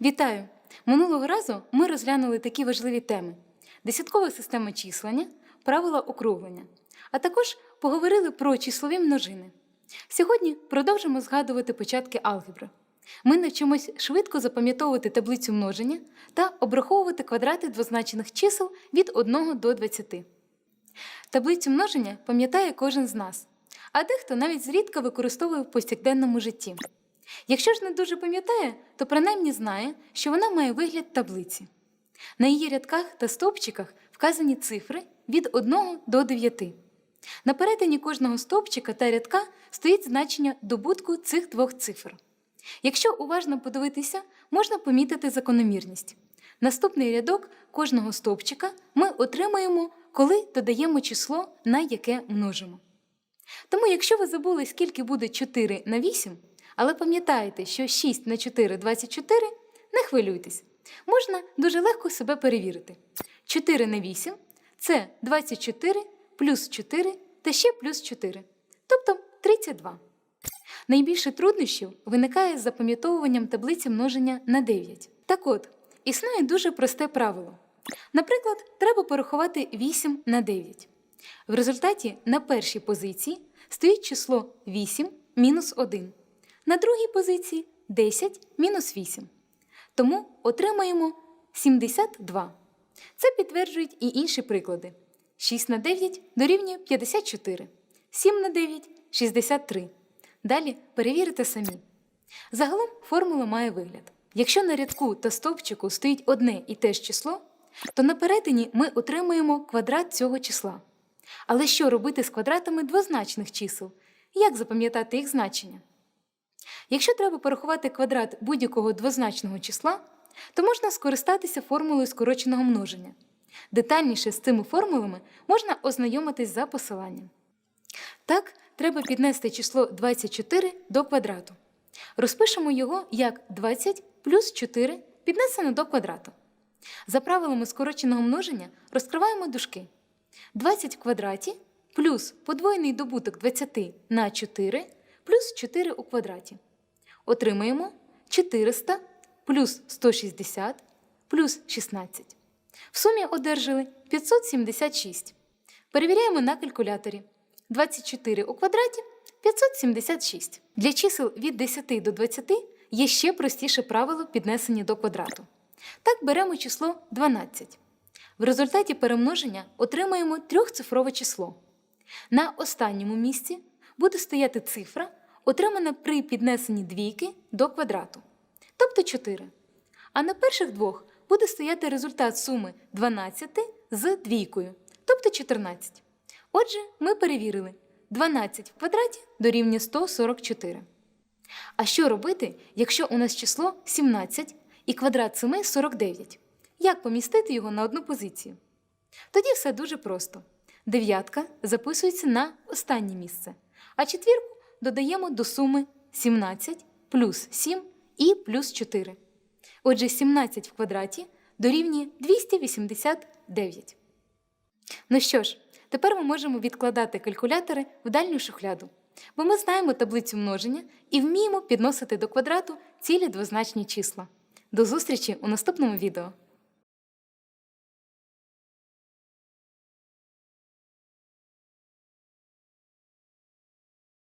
Вітаю! Минулого разу ми розглянули такі важливі теми: десяткова система числення, правила округлення, а також поговорили про числові множини. Сьогодні продовжимо згадувати початки алгебри. Ми навчимось швидко запам'ятовувати таблицю множення та обраховувати квадрати двозначних чисел від 1 до 20. Таблицю множення пам'ятає кожен з нас, а дехто навіть зрідка використовує в повсякденному житті. Якщо ж не дуже пам'ятає, то принаймні знає, що вона має вигляд таблиці. На її рядках та стовпчиках вказані цифри від 1 до 9. На перетині кожного стовпчика та рядка стоїть значення добутку цих двох цифр. Якщо уважно подивитися, можна помітити закономірність. Наступний рядок кожного стовпчика ми отримаємо, коли додаємо число, на яке множимо. Тому, якщо ви забули, скільки буде 4 на 8, але пам'ятаєте, що 6 на 4 24, не хвилюйтесь. Можна дуже легко себе перевірити. 4 на 8 це 24 плюс 4 та ще плюс 4, тобто 32. Найбільше труднощів виникає з запам'ятовуванням таблиці множення на 9. Так от, існує дуже просте правило. Наприклад, треба порахувати 8 на 9. В результаті на першій позиції стоїть число 8 мінус 1, на другій позиції 10 мінус 8. Тому отримаємо 72. Це підтверджують і інші приклади. 6 на 9 дорівнює 54, 7 на 9 63. Далі перевірите самі. Загалом формула має вигляд. Якщо на рядку та стовпчику стоїть одне і те ж число, то на перетині ми отримуємо квадрат цього числа. Але що робити з квадратами двозначних чисел? Як запам'ятати їх значення? Якщо треба порахувати квадрат будь-якого двозначного числа, то можна скористатися формулою скороченого множення. Детальніше з цими формулами можна ознайомитись за посиланням. Так, треба піднести число 24 до квадрату. Розпишемо його як 20 плюс 4 піднесено до квадрату. За правилами скороченого множення розкриваємо дужки. 20 в квадраті плюс подвоєний добуток 20 на 4 плюс 4 у квадраті. Отримаємо 400 плюс 160 плюс 16. В сумі одержали 576. Перевіряємо на калькуляторі. 24 у квадраті 576. Для чисел від 10 до 20 є ще простіше правило піднесення до квадрату. Так беремо число 12. В результаті перемноження отримаємо трьохцифрове число. На останньому місці буде стояти цифра, отримана при піднесенні двійки до квадрату, тобто 4. А на перших двох буде стояти результат суми 12 з двійкою, тобто 14. Отже, ми перевірили 12 в квадраті дорівнює 144. А що робити, якщо у нас число 17 і квадрат 7 49? Як помістити його на одну позицію? Тоді все дуже просто. Дев'ятка записується на останнє місце, а четвірку додаємо до суми 17 плюс 7 і плюс 4. Отже, 17 в квадраті дорівнює 289. Ну що ж, тепер ми можемо відкладати калькулятори в дальню шухляду, бо ми знаємо таблицю множення і вміємо підносити до квадрату цілі двозначні числа. До зустрічі у наступному відео!